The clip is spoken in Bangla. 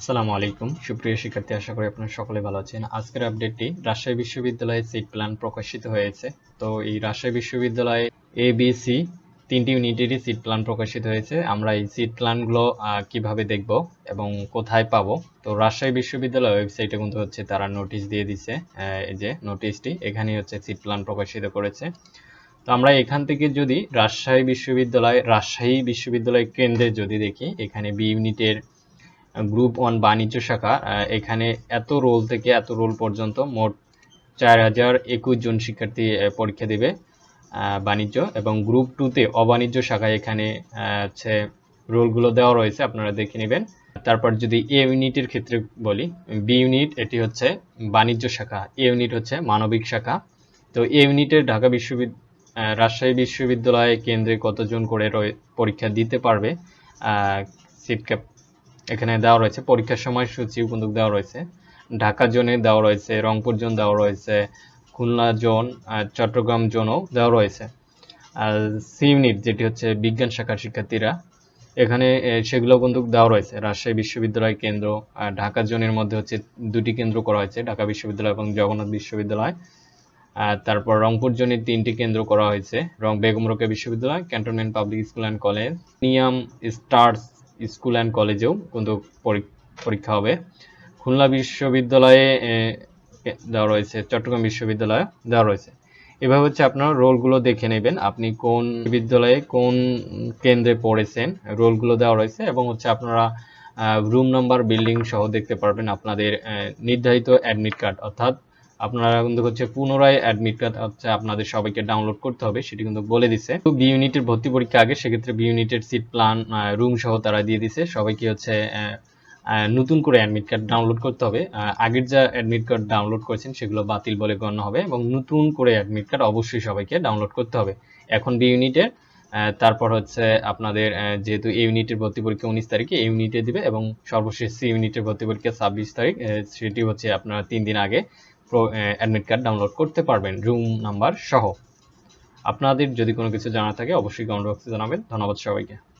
আসসালামু আলাইকুম। সুপ্রিয় শিক্ষার্থী, আশা করি আপনারা সকলে ভালো আছেন। আজকের আপডেটটি রাজশাহী বিশ্ববিদ্যালয়ে সিট প্ল্যান প্রকাশিত হয়েছে। তো এই রাজশাহী বিশ্ববিদ্যালয়ে এ বি সি তিনটি ইউনিটেরই সিট প্ল্যান প্রকাশিত হয়েছে। আমরা এই সিট প্ল্যানগুলো কীভাবে দেখব এবং কোথায় পাবো? তো রাজশাহী বিশ্ববিদ্যালয় ওয়েবসাইটে কিন্তু হচ্ছে তারা নোটিশ দিয়ে দিছে এই যে নোটিশটি এখানেই হচ্ছে সিট প্ল্যান প্রকাশিত করেছে। তো আমরা এখান থেকে যদি রাজশাহী বিশ্ববিদ্যালয় রাজশাহী বিশ্ববিদ্যালয় কেন্দ্রে যদি দেখি, এখানে বি ইউনিটের গ্রুপ ওয়ান বাণিজ্য শাখা এখানে এত রোল থেকে এত রোল পর্যন্ত মোট চার হাজার একুশ জন শিক্ষার্থী পরীক্ষা দেবে বাণিজ্য এবং গ্রুপ টুতে অবাণিজ্য শাখায় এখানে হচ্ছে রোলগুলো দেওয়া রয়েছে, আপনারা দেখে নেবেন। তারপর যদি এ ইউনিটের ক্ষেত্রে বলি বি ইউনিট এটি হচ্ছে বাণিজ্য শাখা এ ইউনিট হচ্ছে মানবিক শাখা। তো এ ইউনিটের ঢাকা বিশ্ববিদ্যালয় রাজশাহী বিশ্ববিদ্যালয় কেন্দ্রে কতজন করে পরীক্ষা দিতে পারবে সিট ক্যাপ এখানে দেওয়া রয়েছে, পরীক্ষার সময়সূচিও কিন্তু দেওয়া রয়েছে, ঢাকা জোনে দেওয়া রয়েছে, রংপুর জোন দেওয়া রয়েছে, খুলনা জোন, আর চট্টগ্রাম জোনও দেওয়া রয়েছে। আর সি ইউনিট যেটি হচ্ছে বিজ্ঞান শাখার শিক্ষার্থীরা, এখানে সেগুলো কিন্তু দেওয়া রয়েছে। রাজশাহী বিশ্ববিদ্যালয় কেন্দ্র, আর ঢাকা জোনের মধ্যে হচ্ছে দুটি কেন্দ্র করা হয়েছে, ঢাকা বিশ্ববিদ্যালয় এবং জগন্নাথ বিশ্ববিদ্যালয়। আর তারপর রংপুর জোনে তিনটি কেন্দ্র করা হয়েছে রং বেগম রোকেয়া বিশ্ববিদ্যালয়, cantonment public school and college, নিয়াম stars school and কলেজেও কিন্তু পরী- পরীক্ষা হবে। খুলনা বিশ্ববিদ্যালয়ে দেওয়া রয়েছে, চট্টগ্রাম বিশ্ববিদ্যালয়ে দেওয়া রয়েছে। এভাবে হচ্ছে আপনারা রোলগুলো দেখে নেবেন, আপনি কোন বিদ্যালয়ে কোন কেন্দ্রে পড়েছেন, রোলগুলো দেওয়া রয়েছে এবং হচ্ছে আপনারা রুম নাম্বার বিল্ডিং সহ দেখতে পারবেন আপনাদের নির্ধারিত অ্যাডমিট কার্ড অর্থাৎ আপনারা কিন্তু হচ্ছে পুনরায় অ্যাডমিট কার্ড হচ্ছে আপনাদের সবাইকে ডাউনলোড করতে হবে, সেটি কিন্তু বলে দিছে। তো বি ইউনিটের ভর্তি পরীক্ষা আগে, সেক্ষেত্রে বি ইউনিটের সিট প্ল্যান রুম সহ তারা দিয়ে দিছে। সবাইকে হচ্ছে নতুন করে অ্যাডমিট কার্ড ডাউনলোড করতে হবে। আগের যা অ্যাডমিট কার্ড ডাউনলোড করেছেন, সেগুলো বাতিল বলে গণ্য হবে এবং নতুন করে অ্যাডমিট কার্ড অবশ্যই সবাইকে ডাউনলোড করতে হবে। এখন বি ইউনিটের তারপর হচ্ছে আপনাদের যেহেতু এ ইউনিটের ভর্তি পরীক্ষা উনিশ তারিখে এ ইউনিটে দিবে এবং সর্বশেষ সি ইউনিটের ভর্তি পরীক্ষা ছাব্বিশ তারিখ সেটি হচ্ছে আপনারা তিন দিন আগে অ্যাডমিট কার্ড ডাউনলোড করতে পারবেন রুম নাম্বার সহ। আপনাদের যদি কোনো কিছু জানা থাকে অবশ্যই কমেন্ট বক্সে জানাবেন। ধন্যবাদ সবাইকে।